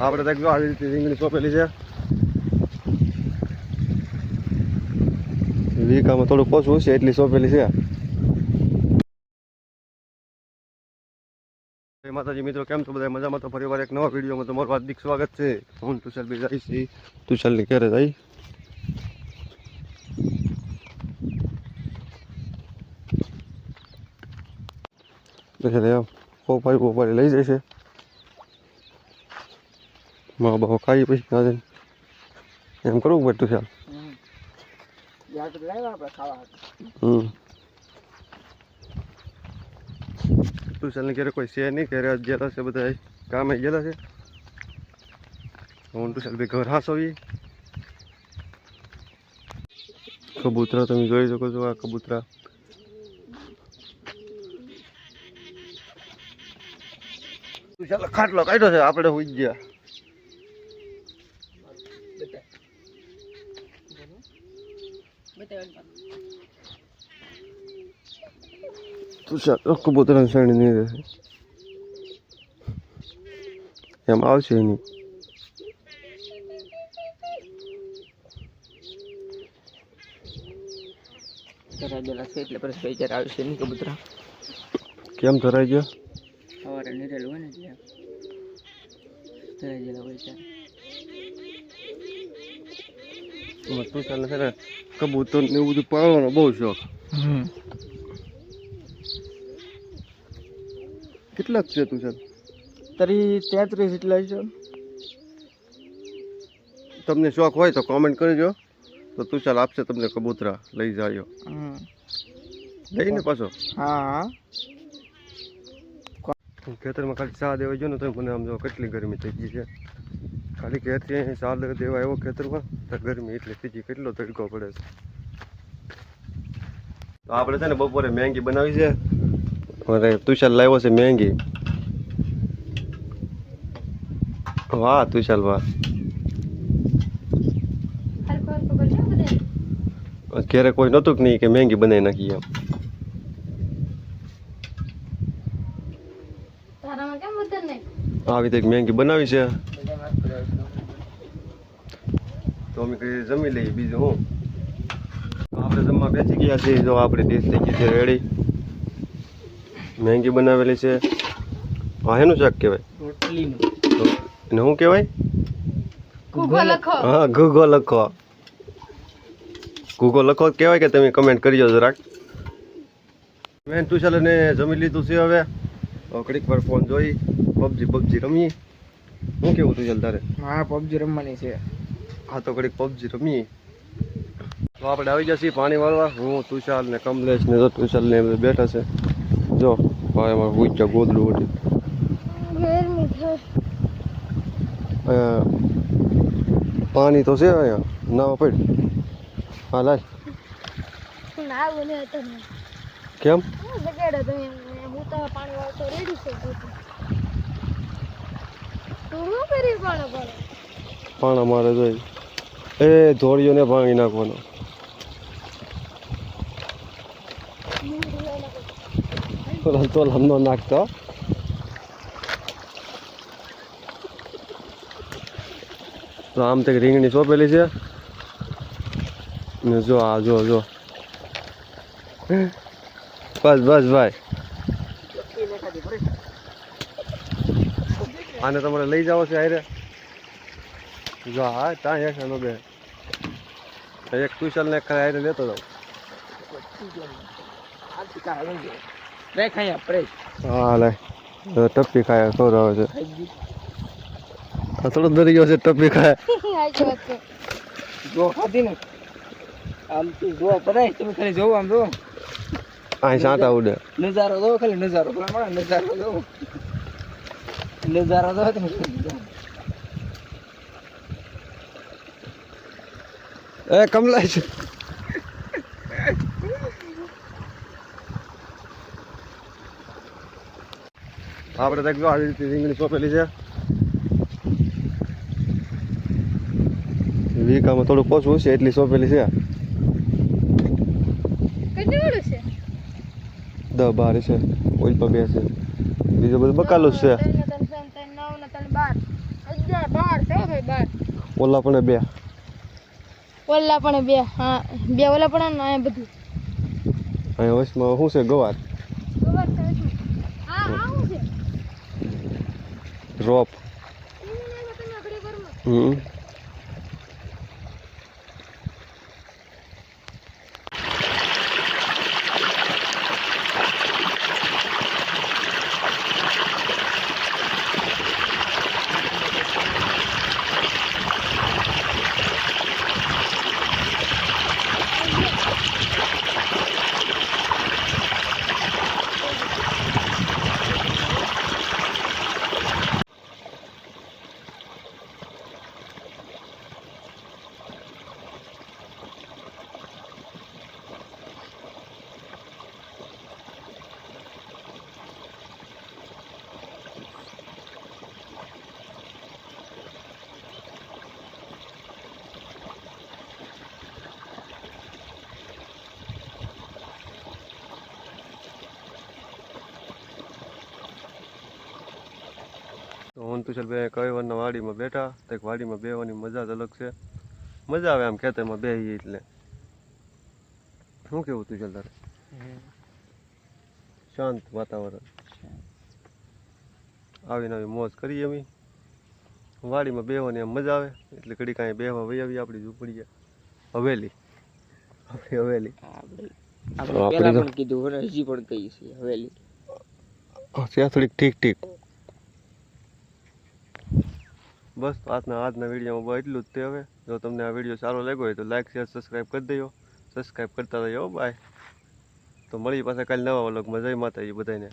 આપણે તો જો આવી રીતે રીંગણી સોંપેલી છે. વીકામાં થોડુંક ઓછું છે એટલી સોંપેલી છે. જય માતાજી, મિત્રો, કેમ છો બધા? મજામાં તો ફરીવાર એક નવા વિડીયોમાં તમારું હાર્દિક સ્વાગત છે. હું તુષાર બી જાય છે. ક્યારે જાય. એટલે પાડી પોપાઈ પોપાઈ લઈ જશે મા બહુ ખાઈ પછી ના જાય એમ કરવું પડે છે યાદ લાવ્યા આપણે ખાવા હમ કોઈ છે નહીં ઘેરે આજ ગયેલા છે બધા કામે ગયેલા છે હું તુષાર ભાઈ ઘર હાસવી કબૂતરા તમે જોઈ શકો છો આ કબૂતરા ખાટલો કાઢ્યો છે આપણે હોઈ ગયા તુષાર કબૂતર શ્રેણી નહીં રહેશે. એમ આવશે નહીં ધરાયેલા છે એટલે પછી જ્યારે આવશે નહીં કબૂતરા. કેમ ધરાઈ ગયો? સવારે નીરેલું હોય ને એટલે. ગયેલા હોય છે તુષારને છે ને? કબૂતર ને એવું બધું પાળવાનો બહુ શોખ. કેટલાક છે તુષાર તરી તેત્રીસ એટલા છે. તમને શોખ હોય તો કોમેન્ટ કરજો. તો તુષાર આપશે તમને કબૂતરા. લઈ જાયો. લઈને પાછો. હા. ખેતરમાં ખાલી ચા દેવા જો ને તો મને આમ જો કેટલી ગરમી થઈ ગઈ છે. ખાલી ખેતરી અહીં ચા દેવા એવો ખેતરમાં ગરમી એટલી ત્રીજી કેટલો તડકો પડે છે. તો આપણે છે ને બપોરે મેંગી બનાવી છે. અને તુષાર લાવ્યો છે મેંગી. વાહ તુષાર વાહ. ઘેરે કોઈ નહોતું કે નહીં કે મેંગી બનાવી નાખી એમ. આવી રીતે મેંગી બનાવી છે. તો અમે કઈ જમી લઈએ બીજું હું? આપણે જમવા બેસી ગયા છીએ જો આપણે ડીશ થઈ ગઈ છે રેડી મેંગી બનાવેલી છે. હા એનું શાક કહેવાય? એને શું કહેવાય? હા ઘૂઘો લખો. ઘૂઘો લખો કહેવાય કે તમે કમેન્ટ કરજો જરાક. મેં તુષારને જમી લીધું છે હવે. હવે ઘડીક વાર ફોન જોઈ પબજી પબજી રમીએ. શું કેવું તું તુષાર તારે? હા પબજી રમવાની છે. હા તો ઘડીક પબજી રમીએ. તો આપણે આવી જશે પાણી વાળવા. હું તુષાલ ને કમલેશ ને તો તુષાર ને બધા બેઠા છે. જો ભાઈ એમાં પૂછ્યા ગોદડું ઓઢી પાણી તો છે અહીંયા. ના પડ. હા લાય ના બોલે હતો કેમ? હું તો હું તો પાણી વાળતો રેડી છે. પણ અમારે જોઈ એ ધોળીઓને ભાંગી નાખવાનો. ઓલા તો લંબો નાખતો. તો આમ તે રીંગણી સોંપેલી છે. ને જો આ, જો જો. બસ બસ, ભાઈ. આને તમારે લઈ જાવ છે આયરે જો હા ત્યાં એક એનો બે. એક ટ્યુશન ને ખાય આયરે લેતો જાઉં. હા લે. તો ટપ્પી ખાય ખવડાવે છે ખાઈ ગઈ આ થોડો ડરી ગયો છે ટપ્પી ખાય. જો ખાધી ને. આમ તું જો પડાય તમે ખાલી જોવો આમ જો. અહીં સાંટા ઉડે નજારો જો ખાલી નજારો. પ્રમાણે નજારો જો નજારો જરા તો એ કમલાય છે આપણે તો જો આવી રીતે રીંગણી સોંપેલી છે. વીકામાં થોડુંક ઓછું છે એટલી સોંપેલી છે. દબાર છે? ઓઇલ પર બેસે. છે બીજું બધું બકાલું જ છે. બાર? ઓલા પણ બે. ઓલા પણ બે હા. બે ઓલા પણ ને બધું. અહીંયા વસમાં શું છે ગવાર? ખબર છે હા હા શું છે. રોપ. હમ. હું તુષારભાઈ કવિવનના વાડીમાં બેઠા તો એક વાડીમાં બેવાની મજા જ અલગ છે. મજા આવે આમ ખેતરમાં બે એટલે. શું કેવું તુષાર તારે? શાંત વાતાવરણ. આવીને આવી મોજ કરીએ અમે. વાડીમાં બેવાની એમ મજા આવે એટલે ઘડી કાંઈ બેહવા વહી આવી આપણી ઝૂંપડીએ. હવેલી. આપણી હવેલી. આપણે કીધું હજી પણ કહીએ છીએ હવેલી. ત્યાં થોડીક ઠીક ઠીક બસ આજના આજના વિડીયોમાં બસ એટલું જ તે હવે. જો તમને આ વીડિયો સારો લાગ્યો હોય તો લાઈક શેર સબસ્ક્રાઈબ કરી દેજો. સબસ્ક્રાઈબ કરતા રહ્યો બાય તો મળી પાછા કાલે નવા વ્લોગમાં જય માતાજી બધાને